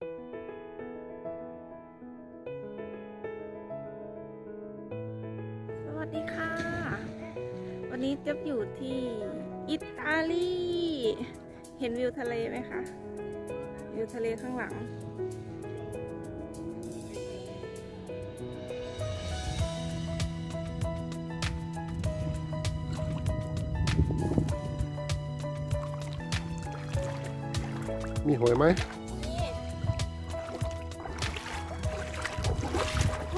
สวัสดีค่ะ วันนี้จ๊บอยู่ที่อิตาลี เห็นวิวทะเลไหมคะ วิวทะเลข้างหลังมีหอยไหม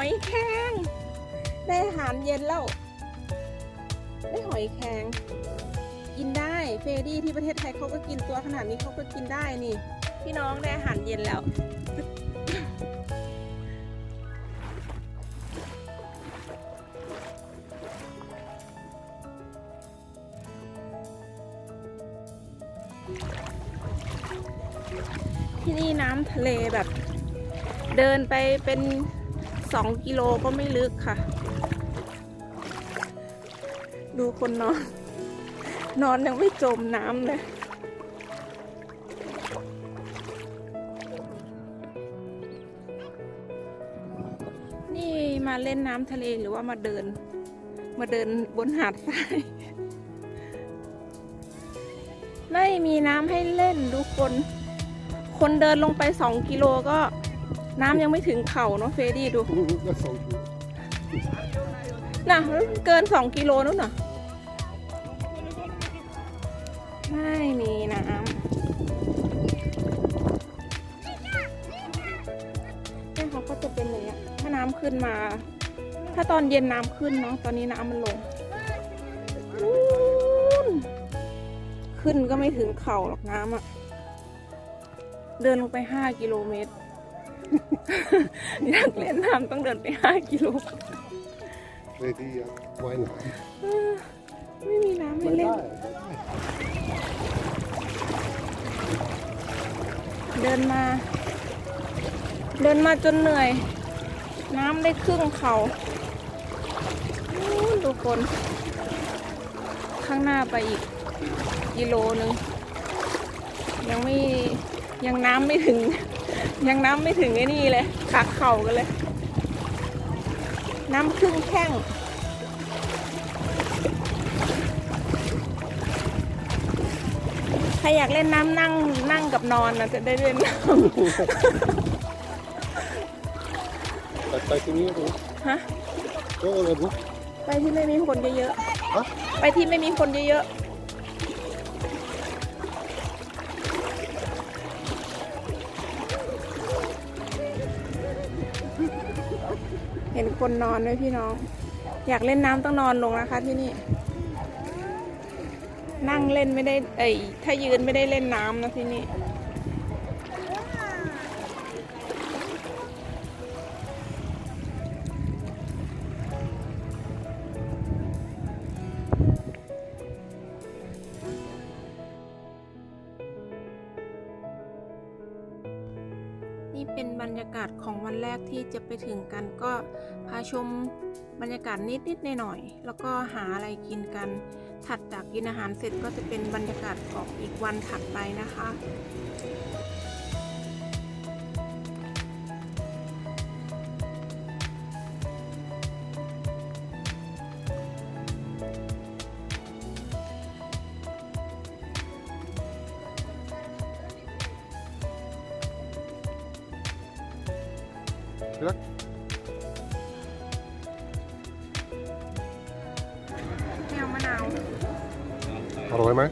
อยแครงได้อาหารเย็นแล้ว ได้หอยแครงกินได้เฟรดี้ที่ประเทศไทยเขาก็กินตัวขนาดนี้เขาก็กินได้นี่ พี่น้องได้อาหารเย็นแล้ว ที่นี่น้ำทะเลแบบ เดินไปเป็น สองกิโลก็ไม่ลึกค่ะ ดูคนนอน นอนยังไม่จมน้ำเลยนี่มาเล่นน้ำทะเลหรือว่ามาเดิน มาเดินบนหาดทรายไม่มีน้ำให้เล่นทุกคน คนเดินลงไปสองกิโลก็ น้ำยังไม่ถึงเข่าเนาะเฟรดี้ดูก็สองกิโลน่ะเกินสองกิโลนู่นน่ะ ไม่มีน้ำเนี่ยเขาก็จะเป็นอย่างเงี้ยถ้าน้ำขึ้นมา ถ้าตอนเย็นน้ำขึ้นเนาะตอนนี้น้ำมันลงนู่นขึ้นก็ไม่ถึงเข่าหรอกน้ำอะเดินลงไปห้ากิโลเมตร อยากเล่นน้ำต้องเดินไปห้ากิโลเลยที่ว่ายน้เออไม่มีน้ำไม่เล่น เดินมา เดินมาจนเหนื่อย น้ำได้ครึ่งเขานู่นทุกคน ข้างหน้าไปอีกกิโลนึง ยังไม่ยังน้ำไม่ถึง ยังน้ำไม่ถึงไอ้นี่เลยขาเข่ากันเลย น้ำครึ่งแข้งใครอยากเล่นน้ำนั่งนั่งกับนอนนะจะได้เล่นน้ไปไปที่นี่ดูำฮะก็เลยดูไปที่ไม่มีคนเยอะฮะ ๆไปที่ไม่มีคนเยอะๆ เห็นคนนอนไหมพี่น้อง อยากเล่นน้ำต้องนอนลงนะคะที่นี่ นั่งเล่นไม่ได้เอ้ยถ้ายืนไม่ได้เล่นน้ำนะที่นี่ เป็นบรรยากาศของวันแรกที่จะไปถึงกันก็พาชมบรรยากาศนิดๆหน่อยๆแล้วก็หาอะไรกินกัน ถัดจากกินอาหารเสร็จก็จะเป็นบรรยากาศของอีกวันถัดไปนะคะ ร่อยไหม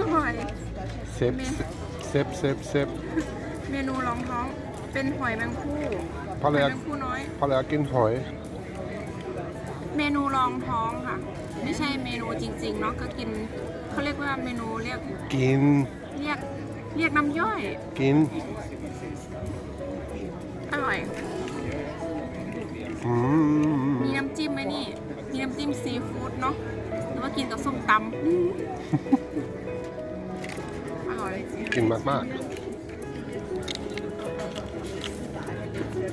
อร่อยเซฟเซฟเซฟเซฟเมนูรองท้องเป็นหอยแมงผู้ภรหรอยยาแมงผู้น้อยภรรยากินหอยเมนูรองท้องค่ะ ไม่ใช่เมนูจริงๆเนาะก็กินเขาเรียกว่าเมนูเรียกกินเรียกเรียกน้ำย่อย กินอร่อย อืมมีน้ำจิ้มไหมนี่มีน้ำจิ้มซีฟู้ ดเนาะหรือว่ากินกับส้มตำอร่อย กินมากมาก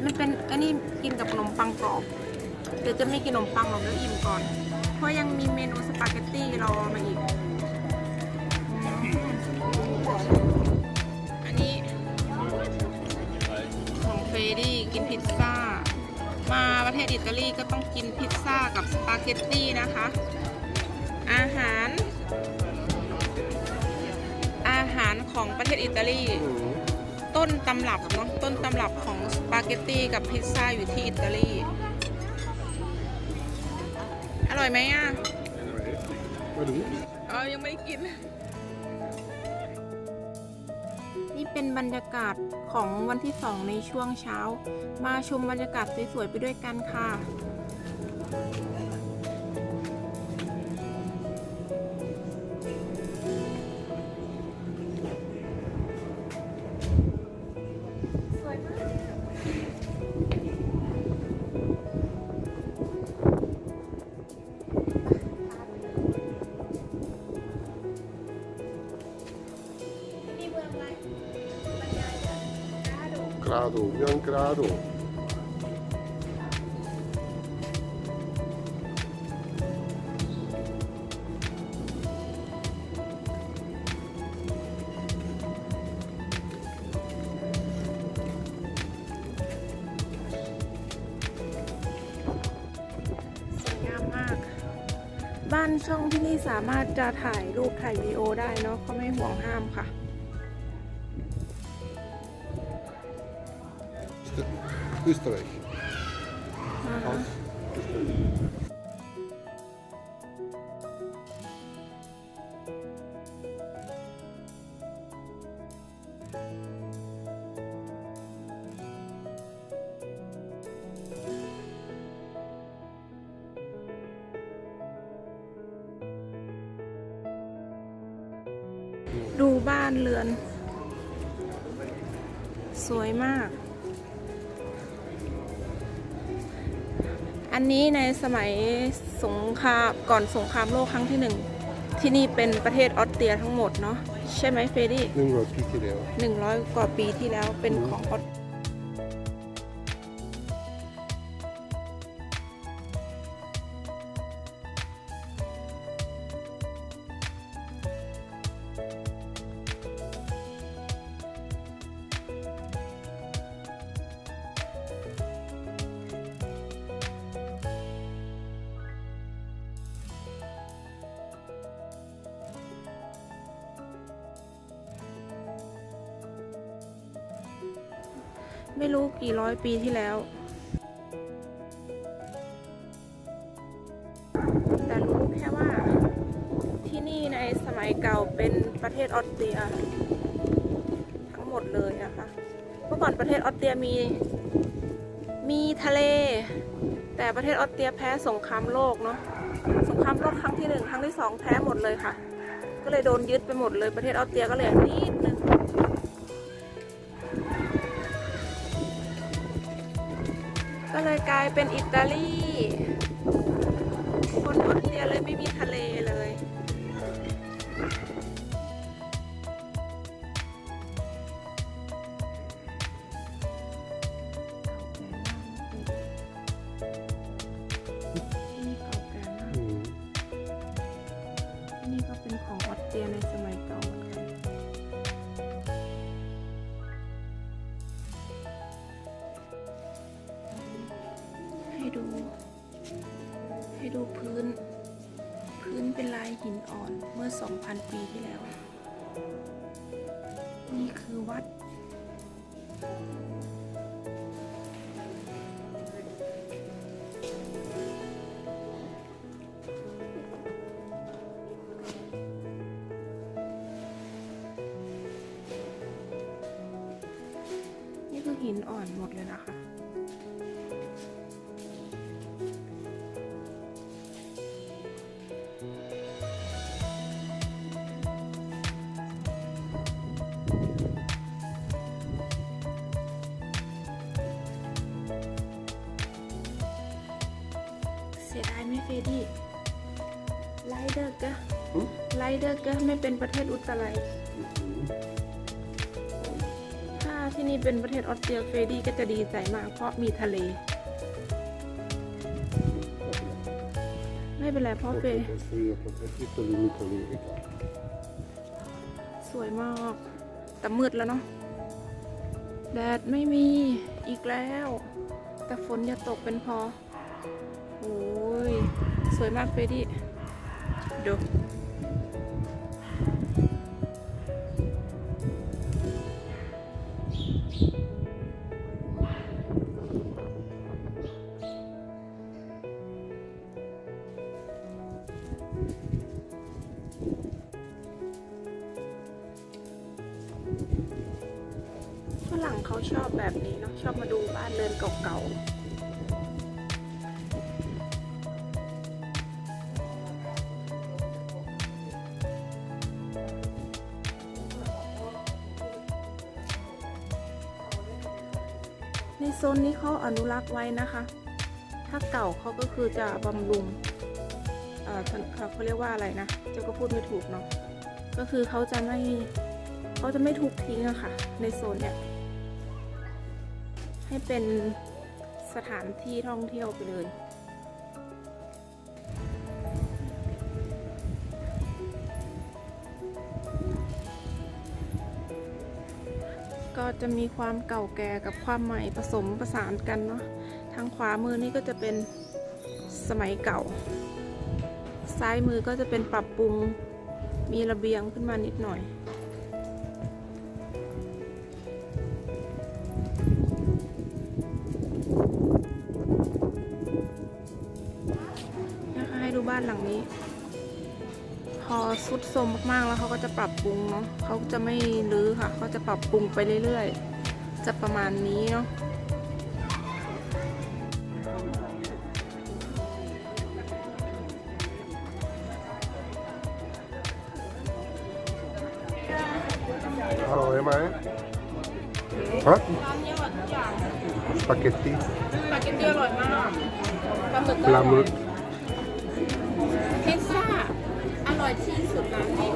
มันเป็นอันนี้กินกับขนมปังกรอบเดี๋ยวจะไม่กินขนมปังหรอกเดี๋ยวอิ่มก่อน เพราะยังมีเมนูสปาเกตตี้รอมาอีกอืมอันนี้ฟรดี้กินพิซซ่า มาประเทศอิตาลีก็ต้องกินพิซซ่ากับสปาเกตตี้นะคะ อาหาร อาหารของประเทศอิตาลีต้นตำรับเนาะต้นตำรับของสปาเกตตี้กับพิซซ่าอยู่ที่อิตาลี อร่อยไหมอะมาดูอ๋อยังไม่ได้กิน เป็นบรรยากาศของวันที่สองในช่วงเช้า มาชมบรรยากาศสวยๆไปด้วยกันค่ะาโดกราโดเมืองกราโดสวยงามมากบ้านช่องที่นี่สามารถจะถ่ายรูปถ่ายวีดีโอได้เนาะเขาไม่ห่วงห้ามค่ะ Österreich อ่าฮะ aus Österreich. ดูบ้านเรือน สวยมาก อันนี้ในสมัยสงครามก่อนสงครามโลกครั้งที่หนึ่งที่นี่เป็นประเทศออสเตรียทั้งหมดเนาะใช่ไหมเฟรดี้หนึ่งร้อยปีที่แล้วหนึ่งร้อยกว่าปีที่แล้วเป็นของออส ไม่รู้กี่ร้อยปีที่แล้ว แต่รู้แค่ว่าที่นี่ในสมัยเก่าเป็นประเทศออสเตรีย ทั้งหมดเลยนะคะ เมื่อก่อนประเทศออสเตรียมีมีทะเล แต่ประเทศออสเตรียแพ้สงครามโลกเนาะสงครามโลกครั้งที่หนึ่งครั้งที่สองแพ้หมดเลยค่ะ ก็เลยโดนยึดไปหมดเลยประเทศออสเตรียก็เลยนิดนึง เลยกลายเป็นอิตาลี คนออสเตรียเลยไม่มีทะเล ดู ให้ดูพื้น พื้นเป็นลายหินอ่อนเมื่อ 2,000 ปีที่แล้ว นี่คือวัด นี่คือหินอ่อนหมดเลยนะคะ ไลเดอร์กะอืมไลเดอร์กะไม่เป็นประเทศอุตรายถ้าที่นี่เป็นประเทศออสเตรียเฟรดี้ก็จะดีใจมาก เพราะมีทะเล ไม่เป็นไรเพราะเฟร Österreich, Italy, Italy, egal. สวยมาก แต่มืดแล้วเนาะแดดไม่มีอีกแล้ว แต่ฝนอย่าตกเป็นพอโอ้ย สวยมากเฟรด ดูฝรั่งเขาชอบแบบนี้เนาะชอบมาดูบ้านเรือนเก่าๆ ซนนี้เขาอนุรักษ์ไว้นะคะ ถ้าเก่าเขาก็คือจะบำรุงเออเอ่อเขาเรียกว่าอะไรนะเจ้าก็พูดไม่ถูกเนาะก็คือเขาจะไม่เขาจะไม่ทุบทิ้งอะค่ะ ในโซนเนี้ยให้เป็นสถานที่ท่องเที่ยวไปเลย ก็จะมีความเก่าแก่กับความใหม่ผสมประสานกันเนาะทางขวามือนี่ก็จะเป็นสมัยเก่า ซ้ายมือก็จะเป็นปรับปรุงมีระเบียงขึ้นมานิดหน่อย สุดโทรมมากๆแล้วเขาก็จะปรับปรุงเนาะเขาจะไม่รื้อค่ะเขาจะปรับปรุงไปเรื่อยๆ จะประมาณนี้เนาะอร่อยไหมฮะร้านนี้อร่อยทุกอย่างสปาเกตตี้สปาเกตตี้อร่อยมากปลาหมึกปลาหมึก ร่อยที่สุดร้านนี้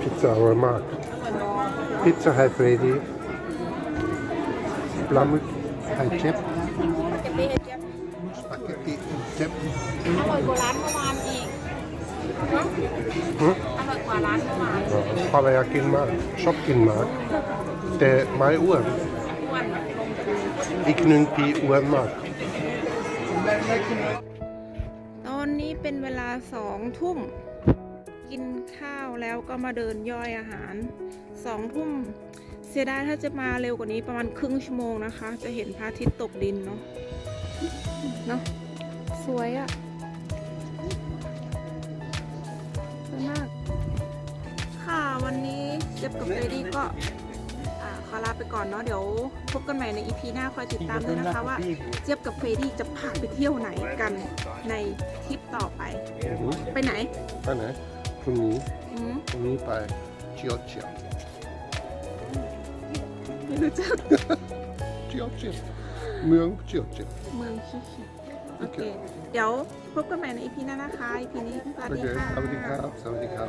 พิซซ่าอร่อยมากอร่อยมากพิซซ่าไฮเฟรดี้ปลาหมึกไฮเจ็บสปาเกตตี้เฮดเจ็บสปาเกตตี้เจ็บอร่อยกว่าร้านเมื่อวานอีกเนาะหึอร่อยกว่าร้านเมื่อวานอ๋อภรรยากินมากชอบกินมากแต่ไม่อ้วนอ้วนแบบลงพุงอีกหนึ่งปีอ้วนมากตอนนี้เป็นเวลาสองทุ่ม กินข้าวแล้วก็มาเดินย่อยอาหารสองทุ่มเสียดายถ้าจะมาเร็วกว่านี้ประมาณครึ่งชั่วโมงนะคะ จะเห็นพระอาทิตย์ตกดินเนาะเนาะสวยอะสวยมาก ค่ะวันนี้เจ็บกับเฟรดี้ก็อ่าขอลาไปก่อนเนาะเดี๋ยวพบกันใหม่ในอีพีหน้าคอยติดตามด้วยนะคะว่าเจี๊ยบกับเฟรดี้จะพาไปเที่ยวไหนกันในทริปต่อไป ไปไหน ไปไหน พรุ่งนี้อืมพรุ่งนี้ไปเจียวเจียวไม่รู้จักเจียวเจียวเมืองเจียวเจียว เมืองชิชิโอเค เดี๋ยวพบกันใหม่ในอีพีหน้านะคะอีพีนี้สวัสโอดีเคค่ะ สวัสดีครับสวัสดีครับ